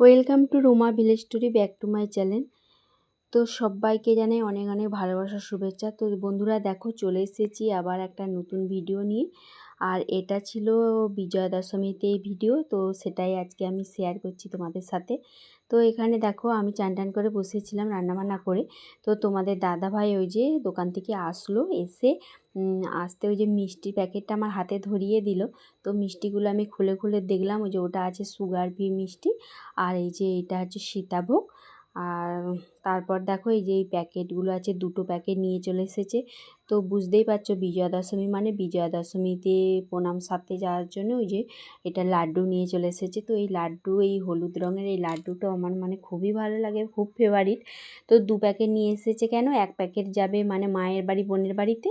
Welcome to Roma village story back to my channel তো সবাইকে জানে অনেক অনেক ভালোবাসার শুভেচ্ছা। তো বন্ধুরা দেখো, চলে এসেছি আবার একটা নতুন ভিডিও নিয়ে। আর এটা ছিল বিজয়া দশমীতে ভিডিও, তো সেটাই আজকে আমি শেয়ার করছি তোমাদের সাথে। তো এখানে দেখো আমি চান টান করে বসেছিলাম রান্নাবান্না করে। তো তোমাদের দাদা ভাই ওই যে দোকান থেকে আসলো, এসে আসতে ওই যে মিষ্টির প্যাকেটটা আমার হাতে ধরিয়ে দিল। তো মিষ্টিগুলো আমি খুলে খুলে দেখলাম, ওই যে ওটা আছে সুগার ফ্রি মিষ্টি, আর এই যে এটা হচ্ছে সীতাভোগ। আর তারপর দেখো এই যে এই প্যাকেটগুলো আছে, দুটো প্যাকেট নিয়ে চলে এসেছে। তো বুঝতেই পারছ বিজয়া দশমী মানে বিজয়া দশমীতে প্রণাম সারতে যাওয়ার জন্য ওই যে এটা লাড্ডু নিয়ে চলে এসেছে। তো এই লাড্ডু, এই হলুদ রঙের এই লাড্ডুটা আমার মানে খুবই ভালো লাগে, খুব ফেভারিট তো দু প্যাকেট নিয়ে এসেছে কেন? এক প্যাকেট যাবে মানে মায়ের বাড়ি, বোনের বাড়িতে।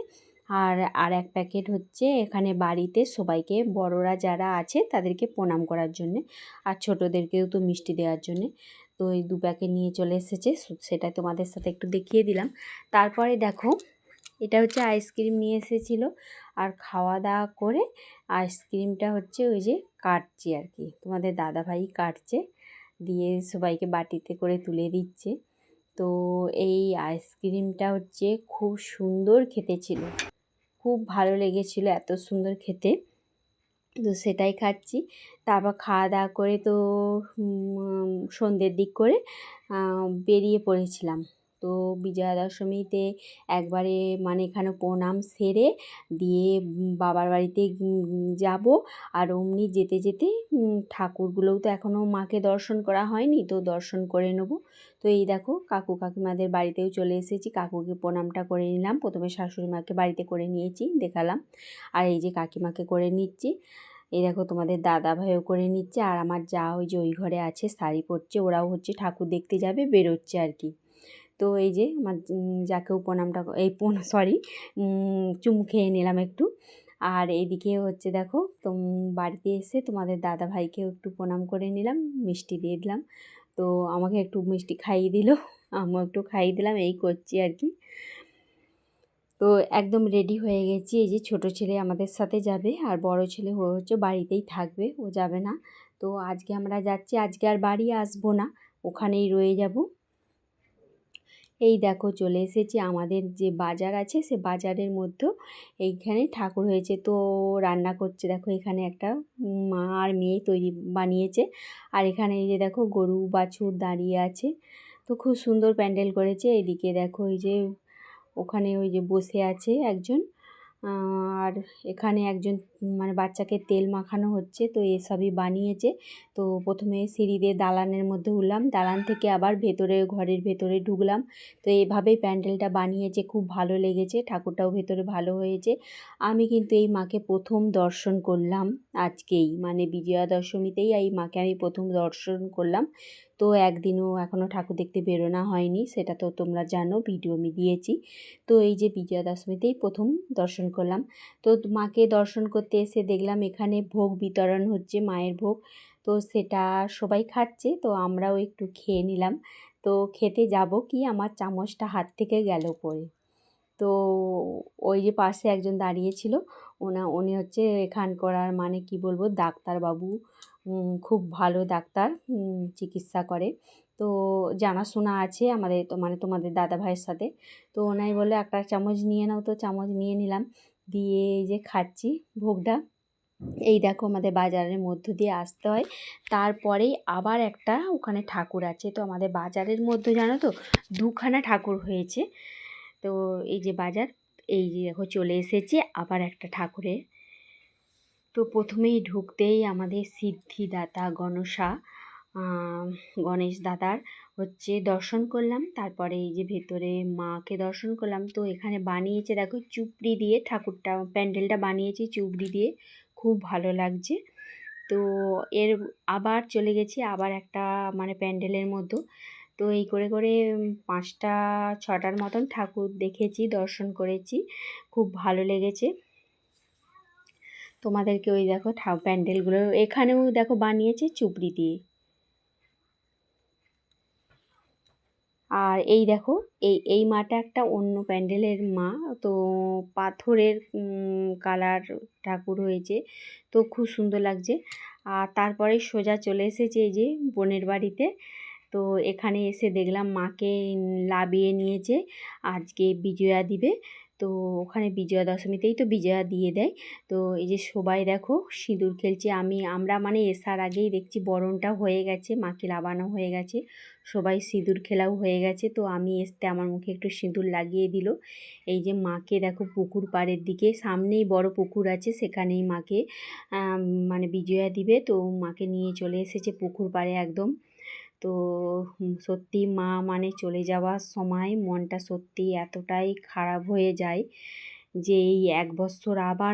আর আর এক প্যাকেট হচ্ছে এখানে বাড়িতে সবাইকে, বড়রা যারা আছে তাদেরকে প্রণাম করার জন্যে, আর ছোটোদেরকেও তো মিষ্টি দেওয়ার জন্যে। তো এই দু প্যাকেট নিয়ে চলে এসেছে সেটা তোমাদের সাথে একটু দেখিয়ে দিলাম। তারপরে দেখো, এটা হচ্ছে আইসক্রিম নিয়ে এসেছিল, আর খাওয়া দাওয়া করে আইসক্রিমটা হচ্ছে ওই যে কাটছে আর কি, তোমাদের দাদাভাই কাটছে, দিয়ে সবাইকে বাটিতে করে তুলে দিচ্ছে। তো এই আইসক্রিমটা হচ্ছে খুব সুন্দর খেতে ছিল, খুব ভালো লেগেছিলো এত সুন্দর খেতে। তো সেটাই খাচ্ছি। তারপর খাওয়া দাওয়া করে তো সন্ধ্যের দিক করে বেরিয়ে পড়েছিলাম। তো বিজয়া দশমীতে একবারে মানে এখানে প্রণাম সেরে দিয়ে বাবার বাড়িতে যাব। আর অমনি যেতে যেতে ঠাকুরগুলোও তো এখনও মাকে দর্শন করা হয়নি, তো দর্শন করে নেব। তো এই দেখো, কাকু কাকিমাদের বাড়িতেও চলে এসেছি। কাকুকে প্রণামটা করে নিলাম। প্রথমে শাশুড়ি মাকে বাড়িতে করে নিয়েছি, দেখালাম। আর এই যে কাকিমাকে করে নিচ্ছি, এই দেখো তোমাদের দাদা ভাইও করে নিচ্ছে। আর আমার যা ওই যে ওই ঘরে আছে, শাড়ি পরছে, ওরাও হচ্ছে ঠাকুর দেখতে যাবে, বেরোচ্ছে আর কি। তো এই যে আমার যাকেও প্রণামটা এই সরি চুমু খেয়ে নিলাম একটু। আর এইদিকে হচ্ছে দেখো তো বাড়িতে এসে তোমাদের দাদা ভাইকেও একটু প্রণাম করে নিলাম, মিষ্টি দিয়ে দিলাম। তো আমাকে একটু মিষ্টি খাইয়ে দিল, আমিও একটু খাইয়ে দিলাম, এই করছি আর কি। তো একদম রেডি হয়ে গেছি, এই যে ছোট ছেলে আমাদের সাথে যাবে, আর বড় ছেলে হচ্ছে বাড়িতেই থাকবে, ও যাবে না। তো আজকে আমরা যাচ্ছি, আজকে আর বাড়ি আসব না, ওখানেই রয়ে যাব। এই দেখো চলে এসেছি আমাদের যে বাজার আছে, সে বাজারের মধ্যেও এইখানে ঠাকুর হয়েছে, তো রান্না করছে। দেখো এখানে একটা মা আর মেয়ে তৈরি বানিয়েছে। আর এখানে এই যে দেখো গরু বাছুর দাঁড়িয়ে আছে। তো খুব সুন্দর প্যান্ডেল করেছে। এদিকে দেখো এই যে ওখানে ওই যে বসে আছে একজন। আর এখানে একজন মানে বাচ্চাকে তেল মাখানো হচ্ছে, তো এসবই বানিয়েছে। তো প্রথমে সিঁড়ি দিয়ে দালানের মধ্যে উঠলাম, দালান থেকে আবার ভেতরে, ঘরের ভেতরে ঢুকলাম। তো এইভাবেই প্যান্ডেলটা বানিয়েছে, খুব ভালো লেগেছে, ঠাকুরটাও ভেতরে ভালো হয়েছে। আমি কিন্তু এই মাকে প্রথম দর্শন করলাম আজকেই মানে বিজয়া দশমীতেই এই মাকে আমি প্রথম দর্শন করলাম। তো একদিনও এখনও ঠাকুর দেখতে বেরোনো হয়নি, সেটা তো তোমরা জানো, ভিডিও আমি দিয়েছি। তো এই যে বিজয়া দশমীতেই প্রথম দর্শন করলাম। তো মাকে দর্শন করতে এসে দেখলাম এখানে ভোগ বিতরণ হচ্ছে, মায়ের ভোগ। তো সেটা সবাই খাচ্ছে, তো আমরাও একটু খেয়ে নিলাম। তো খেতে যাব কি, আমার চামচটা হাত থেকে গেল পরে তো ওই যে পাশে একজন দাঁড়িয়েছিল, ওনা, উনি হচ্ছে এখান করার মানে কি বলব, ডাক্তারবাবু খুব ভালো ডাক্তার চিকিৎসা করে। তো জানাশোনা আছে আমাদের, তো মানে তোমাদের দাদা ভাইয়ের সাথে। তো ওনাই বলে একটা চামচ নিয়ে নাও। তো চামচ নিয়ে নিলাম। দিয়ে এই যে খাচ্ছি ভোগটা। এই দেখো আমাদের বাজারের মধ্য দিয়ে আসতে হয়। তারপরেই আবার একটা ওখানে ঠাকুর আছে। তো আমাদের বাজারের মধ্যে জানো তো, দুখানা ঠাকুর হয়েছে। তো এই যে বাজার, এই যে দেখো চলে এসেছে আবার একটা ঠাকুরের। তো প্রথমেই ঢুকতেই আমাদের সিদ্ধিদাতা গণসা গণেশ দাদার হচ্ছে দর্শন করলাম। তারপরে এই যে ভেতরে মাকে দর্শন করলাম। তো এখানে বানিয়েছে, দেখো, চুপড়ি দিয়ে, ঠাকুরটা, প্যান্ডেলটা বানিয়েছি চুপড়ি দিয়ে। খুব ভালো লাগছে। তো এর আবার চলে গেছি, আবার একটা মানে প্যান্ডেলের মতো। তো এই করে করে পাঁচটা, ছটার মতন ঠাকুর দেখেছি, দর্শন করেছি। খুব ভালো লেগেছে। তোমাদেরকে ওই দেখো প্যান্ডেলগুলো, এখানেও দেখো বানিয়েছে চুপড়ি দিয়ে। আর এই দেখো, এই এই মাটা একটা অন্য প্যান্ডেলের মা। তো পাথরের কালার ঠাকুর হয়েছে। তো খুব সুন্দর লাগছে। আর তারপরে সোজা চলে এসেছে এই যে বোনের বাড়িতে। তো এখানে এসে দেখলাম মাকে লাবিয়ে নিয়েছে। আজকে বিজয়া দিবে। তো ওখানে বিজয়া দশমীতেই তো বিজয়া দিয়ে দেয়। তো এই যে সবাই দেখো সিঁদুর খেলছে, আমি, আমরা মানে এসার আগেই দেখছি বরণটা হয়ে গেছে, মাকে লাবানো হয়ে গেছে, সবাই সিঁদুর খেলাও হয়ে গেছে, তো আমি এসতে আমার মুখে একটু সিঁদুর লাগিয়ে দিল। এই যে মাকে দেখো পুকুর পাড়ের দিকে, সামনেই বড় পুকুর আছে, সেখানেই মাকে মানে বিজয়া দিবে, তো মাকে নিয়ে চলে এসেছে পুকুর পাড়ে একদম। তো সত্যি মা মানে চলে যাওয়ার সময় মনটা সত্যি এতটাই খারাপ হয়ে যায় যে এই এক বছর আবার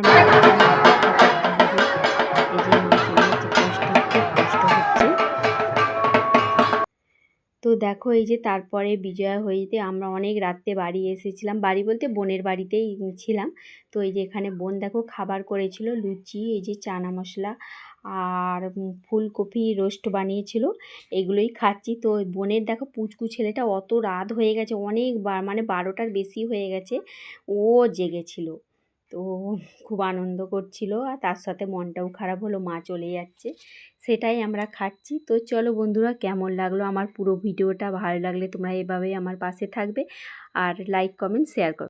তো দেখো এই যে তারপরে বিজয়া হইতে আমরা অনেক রাত্রে বাড়ি এসেছিলাম। বাড়ি বলতে বোনের বাড়িতেই ছিলাম। তো এই যে এখানে বোন দেখো খাবার করেছিল, লুচি, এই যে চানা মশলা আর ফুলকপি রোস্ট বানিয়েছিল। এগুলোই খাচ্ছি। তো বোনের দেখো পুচকু ছেলেটা অত রাত হয়ে গেছে অনেকবার মানে বারোটার বেশি হয়ে গেছে, ও জেগেছিল। তো খুব আনন্দ করছিল আর তার সাথে মনটাও খারাপ হলো, মা চলে যাচ্ছে। সেটাই আমরা খাচ্ছি। তো চলো বন্ধুরা, কেমন লাগল আমার পুরো ভিডিওটা? ভালো লাগলে তোমরা এভাবেই আমার পাশে থাকবে। আর লাইক কমেন্ট শেয়ার করো।